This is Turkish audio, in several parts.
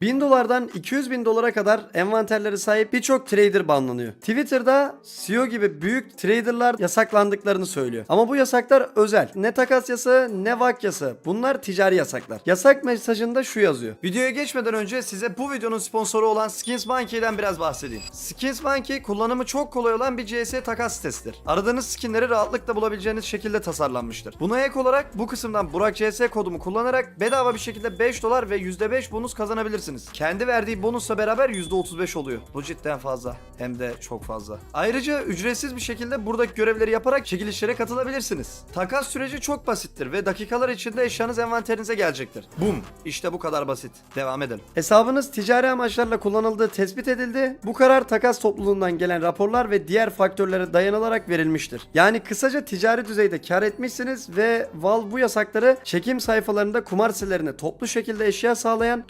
1000 dolardan 200 bin dolara kadar envanterleri sahip birçok trader banlanıyor. Twitter'da CEO gibi büyük traderlar yasaklandıklarını söylüyor. Ama bu yasaklar özel. Ne takas yasağı ne vak yasağı. Bunlar ticari yasaklar. Yasak mesajında şu yazıyor. Videoya geçmeden önce size bu videonun sponsoru olan Skins Monkey'den biraz bahsedeyim. Skins Monkey kullanımı çok kolay olan bir CS takas sitesidir. Aradığınız skinleri rahatlıkla bulabileceğiniz şekilde tasarlanmıştır. Buna ek olarak bu kısımdan Burak CS kodumu kullanarak bedava bir şekilde 5 dolar ve %5 bonus kazanabilirsiniz. Kendi verdiği bonusla beraber %35 oluyor. Bu cidden fazla. Hem de çok fazla. Ayrıca ücretsiz bir şekilde buradaki görevleri yaparak çekilişlere katılabilirsiniz. Takas süreci çok basittir ve dakikalar içinde eşyanız envanterinize gelecektir. Bum! İşte bu kadar basit. Devam edelim. Hesabınız ticari amaçlarla kullanıldığı tespit edildi. Bu karar takas topluluğundan gelen raporlar ve diğer faktörlere dayanılarak verilmiştir. Yani kısaca ticari düzeyde kar etmişsiniz ve Valve bu yasakları çekim sayfalarında kumar sitelerine toplu şekilde eşya sağlayan,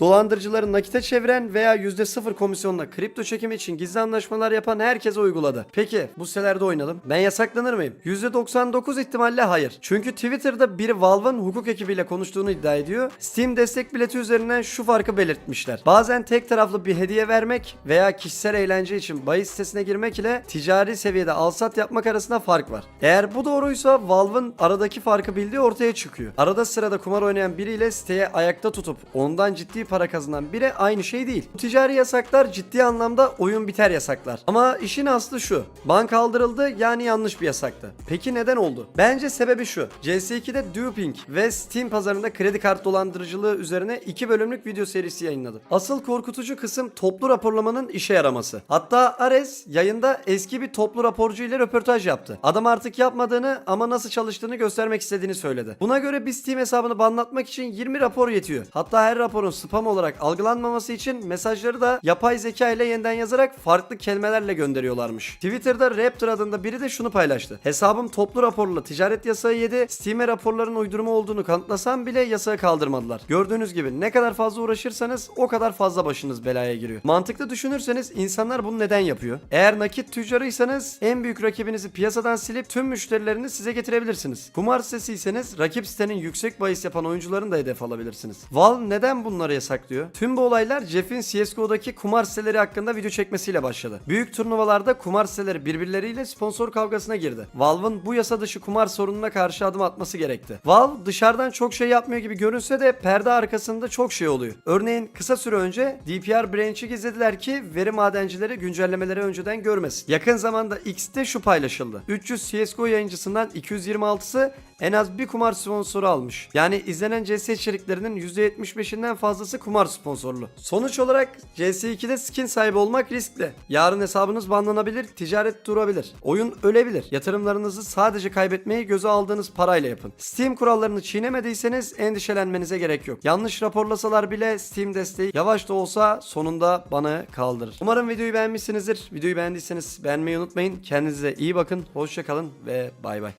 dolandırıcıları nakite çeviren veya %0 komisyonla kripto çekimi için gizli anlaşmalar yapan herkese uyguladı. Peki bu sitelerde oynadım. Ben yasaklanır mıyım? %99 ihtimalle hayır. Çünkü Twitter'da biri Valve'ın hukuk ekibiyle konuştuğunu iddia ediyor. Steam destek bileti üzerinden şu farkı belirtmişler. Bazen tek taraflı bir hediye vermek veya kişisel eğlence için bahis sitesine girmek ile ticari seviyede alsat yapmak arasında fark var. Eğer bu doğruysa Valve'ın aradaki farkı bildiği ortaya çıkıyor. Arada sırada kumar oynayan biriyle siteye ayakta tutup ondan ciddi para kazanan biri aynı şey değil. Bu ticari yasaklar ciddi anlamda oyun biter yasaklar. Ama işin aslı şu. Ban kaldırıldı yani yanlış bir yasaktı. Peki neden oldu? Bence sebebi şu. CS2'de duping ve Steam pazarında kredi kart dolandırıcılığı üzerine 2 bölümlük video serisi yayınladı. Asıl korkutucu kısım toplu raporlamanın işe yaraması. Hatta Ares yayında eski bir toplu raporcu ile röportaj yaptı. Adam artık yapmadığını ama nasıl çalıştığını göstermek istediğini söyledi. Buna göre bir Steam hesabını banlatmak için 20 rapor yetiyor. Hatta her raporun spam olarak algılanmaması için mesajları da yapay zeka ile yeniden yazarak farklı kelimelerle gönderiyorlarmış. Twitter'da Raptor adında biri de şunu paylaştı. Hesabım toplu raporla ticaret yasağı yedi. Steam'e raporların uydurma olduğunu kanıtlasam bile yasağı kaldırmadılar. Gördüğünüz gibi ne kadar fazla uğraşırsanız o kadar fazla başınız belaya giriyor. Mantıklı düşünürseniz insanlar bunu neden yapıyor? Eğer nakit tüccarıysanız en büyük rakibinizi piyasadan silip tüm müşterilerini size getirebilirsiniz. Kumar sitesiyseniz rakip sitenin yüksek bahis yapan oyuncuların da hedef alabilirsiniz. Valve neden bunları yasaklıyor? Tüm bu olaylar Jeff'in CSGO'daki kumar siteleri hakkında video çekmesiyle başladı. Büyük turnuvalarda kumar siteleri birbirleriyle sponsor kavgasına girdi. Valve'ın bu yasa dışı kumar sorununa karşı adım atması gerekti. Valve dışarıdan çok şey yapmıyor gibi görünse de perde arkasında çok şey oluyor. Örneğin kısa süre önce DPR branch'i gizlediler ki veri madencileri güncellemeleri önceden görmesin. Yakın zamanda X'te şu paylaşıldı. 300 CSGO yayıncısından 226'sı en az bir kumar sponsoru almış. Yani izlenen CS içeriklerinin %75'inden fazlası kumar sponsorlu. Sonuç olarak CS2'de skin sahibi olmak riskli. Yarın hesabınız banlanabilir, ticaret durabilir. Oyun ölebilir. Yatırımlarınızı sadece kaybetmeyi göze aldığınız parayla yapın. Steam kurallarını çiğnemediyseniz endişelenmenize gerek yok. Yanlış raporlasalar bile Steam desteği yavaş da olsa sonunda bana kaldırır. Umarım videoyu beğenmişsinizdir. Videoyu beğendiyseniz beğenmeyi unutmayın. Kendinize iyi bakın. Hoşçakalın ve bay bay.